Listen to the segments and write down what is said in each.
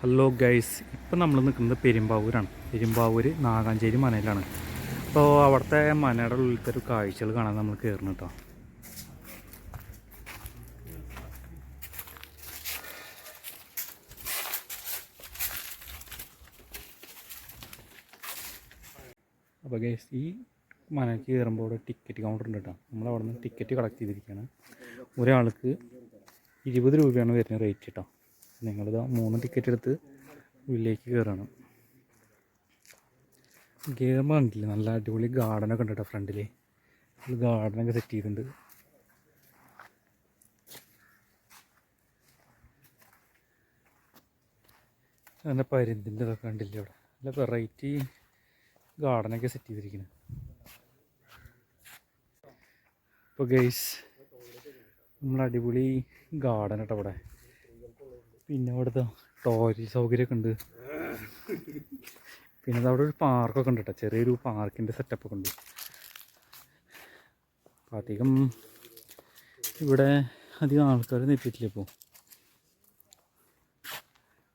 Hello guys ഇപ്പം നമ്മൾ നിൽക്കുന്നത് പെരുമ്പാവൂരാണ്. പെരുമ്പാവൂർ നാഗാഞ്ചേരി മനയിലാണ്. അപ്പോൾ അവിടുത്തെ മനയുടെ ഉള്ളിലത്തെ ഒരു കാഴ്ചകൾ കാണാൻ നമ്മൾ കയറുന്നു കേട്ടോ അപ്പോൾ ഗൈസ് ഈ മനയ്ക്ക് കയറുമ്പോൾ ഇവിടെ ടിക്കറ്റ് കൗണ്ടർ ഉണ്ട് കേട്ടോ നമ്മൾ അവിടെ നിന്ന് ടിക്കറ്റ് കളക്ട് ചെയ്തിരിക്കുകയാണ് ഒരാൾക്ക് ഇരുപത് രൂപയാണ് വരുന്ന റേറ്റ് കേട്ടോ നിങ്ങളിത് മൂന്ന് ടിക്കറ്റ് എടുത്ത് ഉള്ളിലേക്ക് കയറണം കയറുമ്പോൾ കണ്ടില്ലേ നല്ല അടിപൊളി ഗാർഡനൊക്കെ ഉണ്ട് കേട്ടോ ഫ്രണ്ടിൽ ഗാർഡനൊക്കെ സെറ്റ് ചെയ്തിട്ടുണ്ട്. നല്ല പരുന്തിന്റെ ഇതൊക്കെ അവിടെ? നല്ല വെറൈറ്റി ഗാർഡനൊക്കെ സെറ്റ് ചെയ്തിരിക്കുന്നത് ഇപ്പോൾ ഗൈസ് നമ്മൾ അടിപൊളി ഗാർഡൻ കേട്ടോ അവിടെ പിന്നെ അവിടുത്തെ ടോയ്ലറ്റ് സൗകര്യമൊക്കെ ഉണ്ട്. പിന്നെ അവിടെ ഒരു പാർക്കൊക്കെ ഉണ്ട് കേട്ടോ ചെറിയൊരു പാർക്കിന്റെ സെറ്റപ്പൊക്കെ ഉണ്ട്. അപ്പം അധികം ഇവിടെ അധികം ആൾക്കാർ എത്തിയിട്ടില്ല ഇപ്പോൾ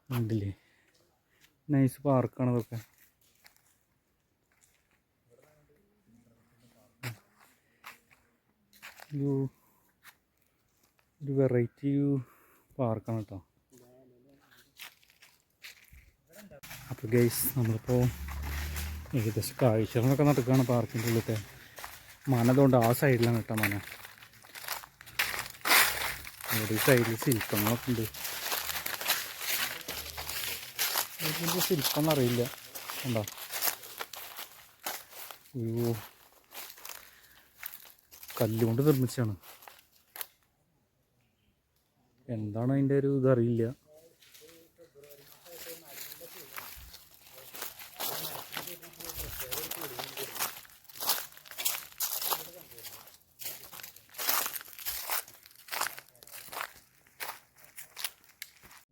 കണ്ടില്ലേ? നൈസ് പാർക്കാണ് അതൊക്കെ ഒരു വെറൈറ്റി പാർക്കാണ് കേട്ടോ അപ്പോൾ ഗൈസ് നമ്മളിപ്പോൾ ഏകദേശം കാഴ്ചകളൊക്കെ നടക്കുകയാണ് പാർക്കിന്റെ ഉള്ളിലത്തെ. മനതുകൊണ്ട് ആ സൈഡിലാണ് കേട്ടോ മന. ഇവിടെ ഈ സൈഡിൽ ശില്പങ്ങളൊക്കെ ഉണ്ട്. ഇതിന്റെ ശില്പം എന്നറിയില്ല. ഉണ്ടോ അയ്യോ. കല്ലുകൊണ്ട് നിർമ്മിച്ചാണ് എന്താണ് അതിന്റെ ഒരു ഇതറിയില്ല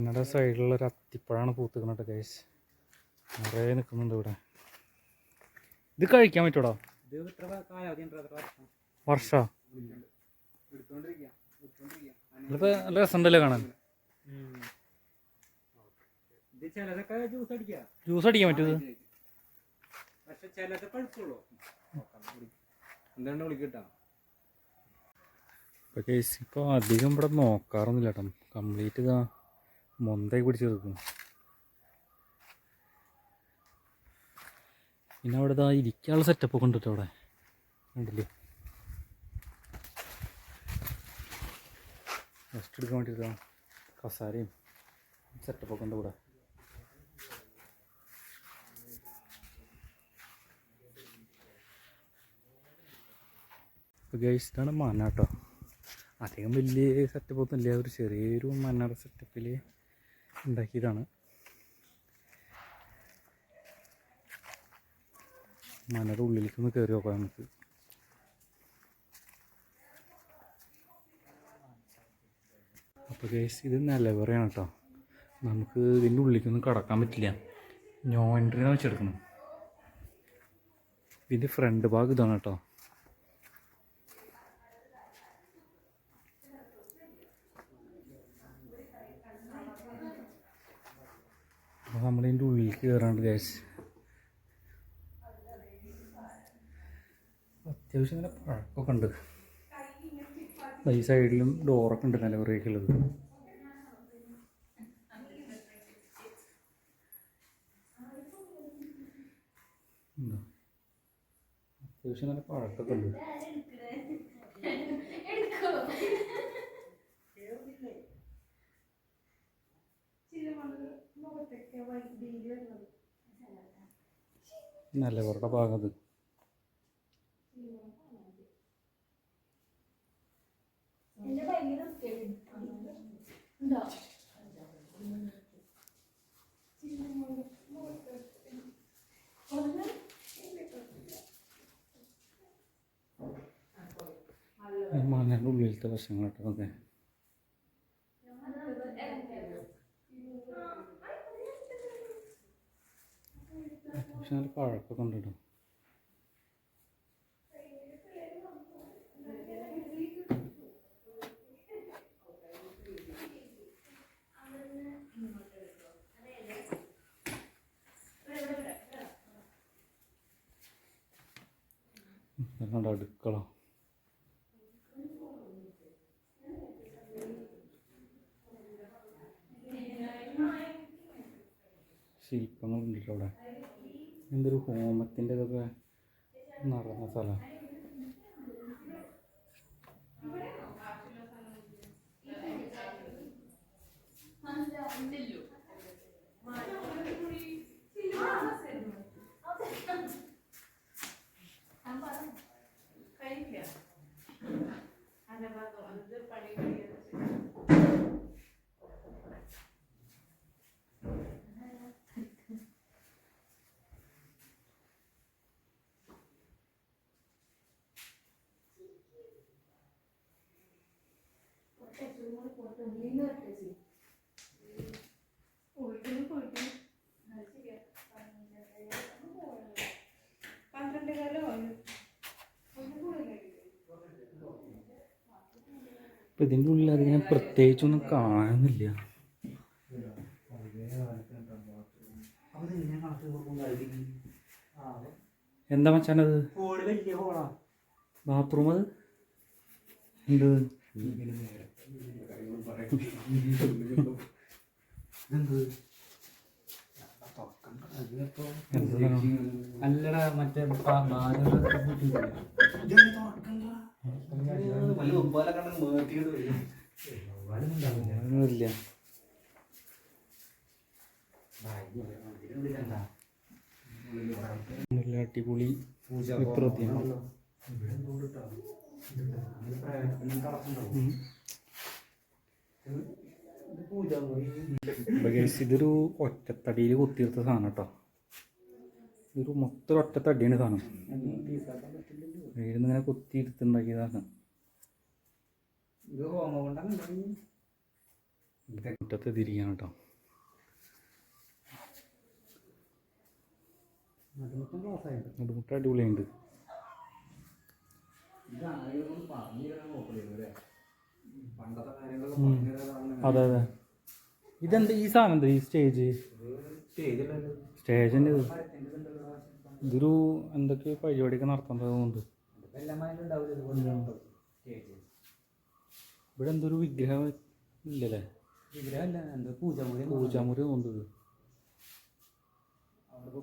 ഞങ്ങളുടെ സൈഡിലുള്ള ഒരു അത്തിപ്പഴമാണ് പൂത്തുക്കണട്ട് ഗൈസ് നിറയെ നിൽക്കുന്നുണ്ട് ഇവിടെ. ഇത് കഴിക്കാൻ പറ്റൂടോ? വർഷ? നല്ല രസമുണ്ടല്ലേ കാണാൻ? ജ്യൂസ് അടിക്കാം. ജ്യൂസ് അടിക്കാൻ പറ്റൂ ഇപ്പൊ പക്ഷെ ചിലത് പഴുക്കുള്ളൂ എന്താണ് വിളിക്കട്ടാ? ഇപ്പോൾ കേസ് ഇപ്പോൾ അധികം ഇവിടെ നോക്കാറൊന്നുമില്ല കേട്ടോ. കംപ്ലീറ്റ് ഇതാ. മൊന്തായി പിടിച്ച് തീർക്കും പിന്നെ അവിടെ ഇതാ ഇരിക്കാനുള്ള സെറ്റപ്പ് ഉണ്ട് അവിടെ. കണ്ടില്ലേ റെസ്റ്റ് എടുക്കാൻ വേണ്ടിയിട്ടാണ് കസാരയും സെറ്റപ്പൊക്കെ ഉണ്ട് ഇവിടെ. ഗൈസ് ഇതാണ് മന അധികം വലിയ സെറ്റപ്പ് ഒന്നും ഇല്ല ഒരു ചെറിയൊരു മണ്ണറ സെറ്റപ്പിൽ ഉണ്ടാക്കിയതാണ്. മനയുടെ ഉള്ളിലേക്ക് ഒന്ന് കയറി നോക്കാം നമുക്ക്. അപ്പോൾ ഗൈസ് ഇത് നിലവറയാണ് കേട്ടോ. നമുക്ക് ഇതിന്റെ ഉള്ളിലേക്കൊന്നും കടക്കാൻ പറ്റില്ല. ഞോ എൻട്രിയാണ് വെച്ചെടുക്കണം ഇതിന്റെ ഫ്രണ്ട് ഭാഗം ഇതാണ് കേട്ടോ. നമ്മളിതിന്റെ ഉള്ളിലേക്ക് കയറാണ്ട് ഗ്യാസ് അത്യാവശ്യം ഇങ്ങനെ പഴക്കമൊക്കെ ഉണ്ട്. ഈ സൈഡിലും ഡോറൊക്കെ ഉണ്ട് നിലവറയൊക്കെയുള്ളത്? അത്യാവശ്യം നല്ല പഴക്കമൊക്കെ ഉണ്ട്. നിലവറയുടെ ഭാഗം അത്. ഭാഗത്ത് ഉള്ളിലത്തെ വശങ്ങളൊക്കെ അതെ. പക്ഷെ നല്ല പഴപ്പൊക്കെ ഉണ്ട് കേട്ടോ ശില്പങ്ങളുണ്ടല്ലോ അവിടെ. എന്തൊരു ഹോമത്തിന്റെ ഇതൊക്കെ നടന്ന സ്ഥലം പന്ത്രണ്ട് കാലം ഇപ്പം ഇതിന്റെ ഉള്ളിൽ അതിങ്ങനെ പ്രത്യേകിച്ചൊന്നും കാണുന്നില്ല. എന്താ മച്ചാനത്? ബാത്റൂം അത് എന്താ? അല്ലടാ മറ്റേ ഒന്നുമില്ല നല്ല അടിപൊളി guys, ഇതൊരു ഒറ്റത്തടിയിൽ കുത്തിയെടുത്ത സാധനം കേട്ടോ. ഇതൊരു മൊത്തം ഒറ്റത്തടിയാണ് സാധനം. വീടിന്ന് ഹോമ കൊണ്ടാണ് മുറ്റത്ത് തിരിയാണ് കേട്ടോ. അടിപൊളിയുണ്ട് അതെ അതെ. ഇതെന്താ ഈ സാധനം എന്താ ഈ സ്റ്റേജ്? സ്റ്റേജിന്റെ ഇത്. ഇതൊരു എന്തൊക്കെ പരിപാടിയൊക്കെ സ്റ്റേജ്. ഇവിടെ എന്തൊരു വിഗ്രഹം ഇല്ലല്ലേ? പൂജാമുറി പൂജമുറി തോന്നുന്നത്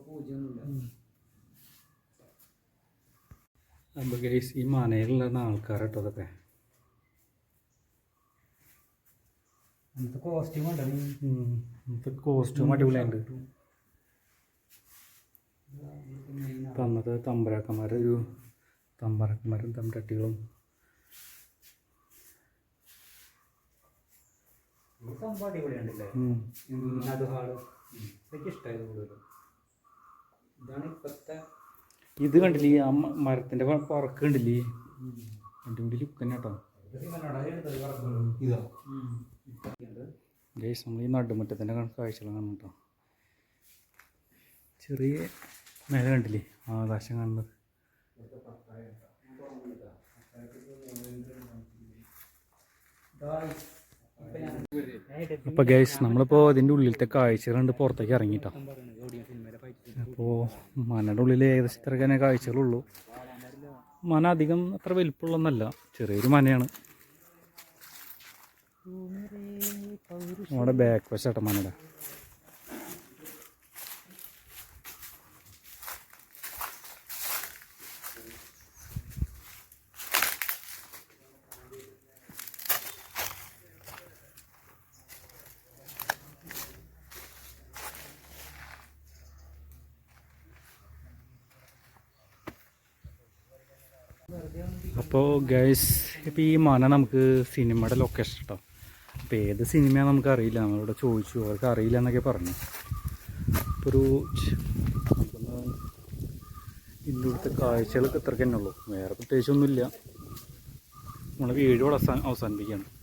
പൂജയൊന്നുമില്ല. അപ്പോൾ ഗൈസ് ഈ മനയിലുള്ള ആൾക്കാരട്ടോ അതൊക്കെ. അങ്ങനത്തെ കോസ്റ്റ്യൂം അടിപൊളിയുണ്ട് അന്നത്തെ തമ്പരാക്കന്മാർ ഒരു തമ്പരാക്കന്മാരും തമ്പരട്ടികളും. ഇഷ്ടമായത് ഇതാണ് ഇപ്പത്തെ ഇത് കണ്ടില്ലേ? ഈ ആ മരത്തിന്റെ മരത്തിന്റെ പറക്ക് കണ്ടില്ലേ? അടിപൊളി ലുക്ക് തന്നെ കേട്ടോ. ഇതോ. ഗൈസ് നമ്മൾ ഈ നടുമുറ്റത്തിന്റെ കാഴ്ചകൾ കാണും കേട്ടോ. ചെറിയ മേല കണ്ടില്ലേ? ആകാശം കാണുന്നത്. അപ്പോൾ ഗൈസ് നമ്മളിപ്പോ അതിന്റെ ഉള്ളിലത്തെ കാഴ്ച കണ്ട് പുറത്തേക്ക് ഇറങ്ങിട്ടോ. അപ്പോൾ മനയുടെ ഉള്ളിൽ ഏകദേശം ഇത്ര തന്നെ കാഴ്ചകളുള്ളൂ. മന അധികം അത്ര വലിപ്പമുള്ളൊന്നല്ല. ചെറിയൊരു മനയാണ്. നമ്മുടെ ബാക്ക് വശാട്ടോ മനയുടെ. അപ്പോൾ ഗൈസ് ഇപ്പോൾ ഈ മന നമുക്ക് സിനിമയുടെ ലൊക്കേഷൻ കേട്ടോ അപ്പോൾ ഏത് സിനിമയാണെന്ന് നമുക്ക് അറിയില്ല. നമ്മളിവിടെ ചോദിച്ചു. അവർക്ക് അറിയില്ല എന്നൊക്കെ പറഞ്ഞു. അപ്പോൾ ഒരു ഇന്നിവിടുത്തെ കാഴ്ചകളൊക്കെ ഇത്രയ്ക്ക് തന്നെ ഉള്ളൂ. വേറെ പ്രത്യേകിച്ചൊന്നുമില്ല. നമ്മളെ വീഡിയോ ഇവിടെ അവസാ- അവസാനിപ്പിക്കുകയാണ്.